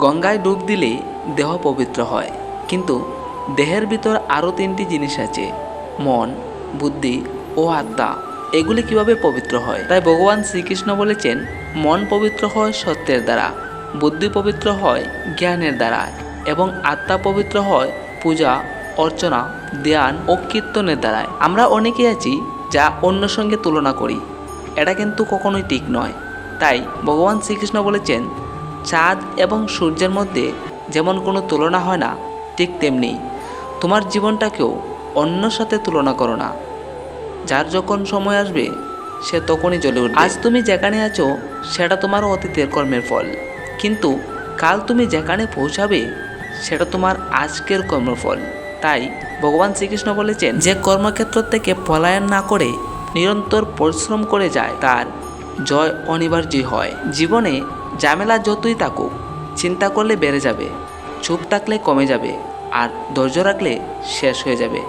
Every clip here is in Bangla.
গঙ্গায় ডুব দিলে দেহ পবিত্র হয়। কিন্তু দেহের ভিতর আরও তিনটি জিনিস আছে, মন, বুদ্ধি ও আত্মা। এগুলি কীভাবে পবিত্র হয়? তাই ভগবান শ্রীকৃষ্ণ বলেছেন, মন পবিত্র হয় সত্যের দ্বারা, বুদ্ধি পবিত্র হয় জ্ঞানের দ্বারা, এবং আত্মা পবিত্র হয় পূজা, অর্চনা, ধ্যান ও কীর্তনের দ্বারায়। আমরা অনেকে আছি যা অন্য সঙ্গে তুলনা করি। এটা কিন্তু কখনোই ঠিক নয়। তাই ভগবান শ্রীকৃষ্ণ বলেছেন চাঁদ এবং সূর্যের মধ্যে যেমন কোনো তুলনা হয় না, ঠিক তেমনি তোমার জীবনটাকেও অন্য সাথে তুলনা করো না। যার যখন সময় আসবে, সে তখনই জ্বলে উঠবে। আজ তুমি যেখানে আছো, সেটা তোমার অতীতের কর্মের ফল। কিন্তু কাল তুমি যেখানে পৌঁছাবে, সেটা তোমার আজকের কর্মফল তাই ভগবান শ্রীকৃষ্ণ বলেছেন, যে কর্মক্ষেত্র থেকে পলায়ন না করে নিরন্তর পরিশ্রম করে যায়, তার জয় অনিবার্যই হয়। জীবনে ঝামেলা যতই থাকুক চিন্তা করলে বেড়ে যাবে চুপ থাকলে কমে যাবে আর ধৈর্য রাখলে শেষ হয়ে যাবে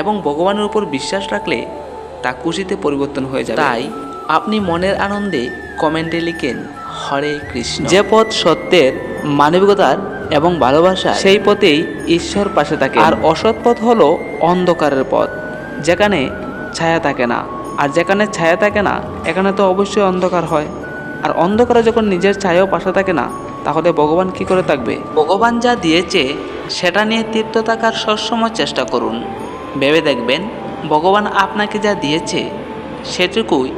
এবং ভগবানের উপর বিশ্বাস রাখলে তা খুশিতে পরিবর্তন হয়ে যাবে। তাই আপনি মনের আনন্দে কমেন্টে লিখেন হরে কৃষ্ণ। যে পথ সত্যের মানবিকতার এবং ভালোবাসা সেই পথেই ঈশ্বর পাশে থাকে আর অসৎ পথ হলো অন্ধকারের পথ যেখানে ছায়া থাকে না। আর যেখানে ছায়া থাকে না এখানে তো অবশ্যই অন্ধকার হয়। আর অন্ধকারে যখন নিজের ছায়াও পাশে থাকে না তাহলে ভগবান কি করে থাকবে? ভগবান যা দিয়েছে সেটা নিয়ে তৃপ্ত থাকার সবসময় চেষ্টা করুন। ভেবে দেখবেন ভগবান আপনাকে যা দিয়েছে সেটুকুই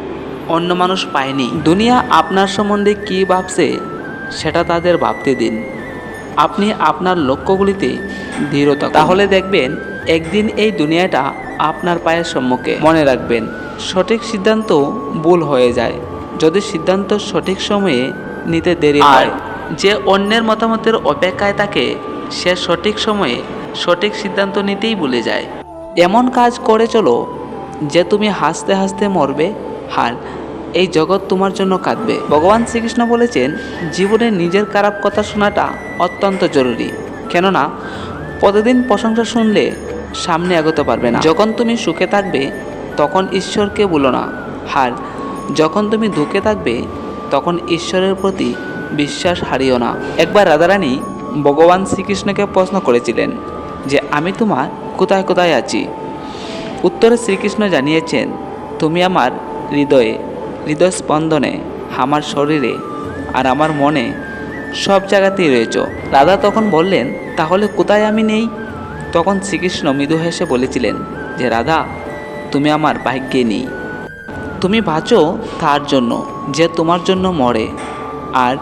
অন্য মানুষ পায়নি। দুনিয়া আপনার সম্বন্ধে কী ভাবছে সেটা তাদের ভাবতে দিন। আপনি আপনার লক্ষ্যগুলিতে দৃঢ়তা তাহলে দেখবেন একদিন এই দুনিয়াটা আপনার পায়ের সম্মুখে। মনে রাখবেন সঠিক সিদ্ধান্ত ভুল হয়ে যায়। যদি সিদ্ধান্ত সঠিক সময়ে নিতে দেরি হয় যে অন্যের মতামতের অপেক্ষায় থাকে সে সঠিক সময়ে সঠিক সিদ্ধান্ত নিতেই ভুলে যায়। এমন কাজ করে চলো যে তুমি হাসতে হাসতে মরবে। হার এই জগৎ তোমার জন্য কাঁদবে। ভগবান শ্রীকৃষ্ণ বলেছেন জীবনে নিজের খারাপ কথা শোনাটা অত্যন্ত জরুরি। কেননা প্রতিদিন প্রশংসা শুনলে সামনে এগোতে পারবে না। যখন তুমি সুখে থাকবে তখন ঈশ্বরকে বলো না। হার যখন তুমি দুঃখে থাকবে, তখন ঈশ্বরের প্রতি বিশ্বাস হারিও না। একবার রাধারানী ভগবান শ্রীকৃষ্ণকে প্রশ্ন করেছিলেন যে, আমি তোমার কোথায় কোথায় আছি? উত্তরে শ্রীকৃষ্ণ জানিয়েছেন, তুমি আমার হৃদয়ে, হৃদয় স্পন্দনে, আমার শরীরে আর আমার মনে সব জায়গাতেই রয়েছ। রাধা তখন বললেন, তাহলে কোথায় আমি নেই? তখন শ্রীকৃষ্ণ মৃদু হেসে বলেছিলেন যে, রাধা, তুমি আমার ভাগ্যে নেই। তুমি বাঁচো তার জন্য, যে তোমার জন্য মরে, আর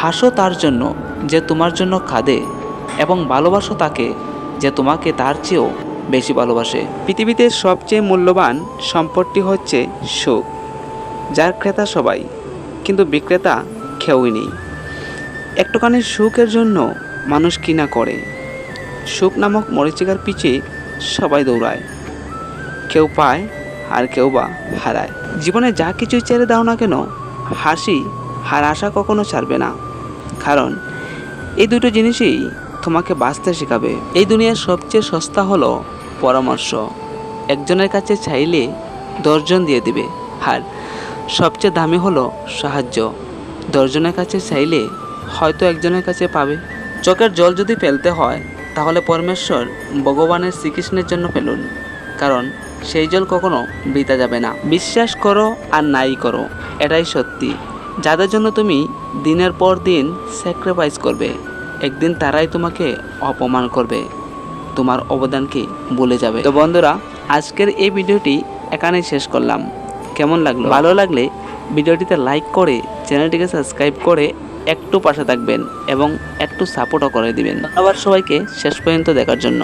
হাসো তার জন্য, যে তোমার জন্য কাঁদে, এবং ভালোবাসো তাকে, যে তোমাকে তার চেয়েও বেশি ভালোবাসে। পৃথিবীতে সবচেয়ে মূল্যবান সম্পদটি হচ্ছে সুখ, যার ক্রেতা সবাই, কিন্তু বিক্রেতা কেউই নেই। একটুখানি সুখের জন্য মানুষ কিনা করে। সুখ নামক মরিচিকার পিছে সবাই দৌড়ায়। কেউ পায় আর কেউ বা হারায়। জীবনে যা কিছুই ছেড়ে দাও না কেন, হাসি আর আশা কখনো ছাড়বে না। কারণ এই দুটো জিনিসই তোমাকে বাঁচতে শেখাবে। এই দুনিয়ার সবচেয়ে সস্তা হলো পরামর্শ। একজনের কাছে চাইলে দশজন দিয়ে দিবে। আর সবচেয়ে দামি হলো সাহায্য। দশজনের কাছে চাইলে হয়তো একজনের কাছে পাবে। চোখের জল যদি ফেলতে হয়, তাহলে পরমেশ্বর ভগবানের শ্রীকৃষ্ণের জন্য ফেলুন। কারণ সেই জল কখনো বৃতা যাবে না। বিশ্বাস করো আর নাই করো, এটাই সত্যি। যাদের জন্য তুমি দিনের পর দিন স্যাক্রিফাইস করবে, একদিন তারাই তোমাকে অপমান করবে। তোমার অবদানকে ভুলে যাবে। তো বন্ধুরা, আজকের এই ভিডিওটি এখানেই শেষ করলাম। কেমন লাগল? ভালো লাগলে ভিডিওটিতে লাইক করে চ্যানেলটিকে সাবস্ক্রাইব করে একটু পাশে থাকবেন এবং একটু সাপোর্টও করে দিবেন। ধন্যবাদ সবাইকে, শেষ পর্যন্ত দেখার জন্য।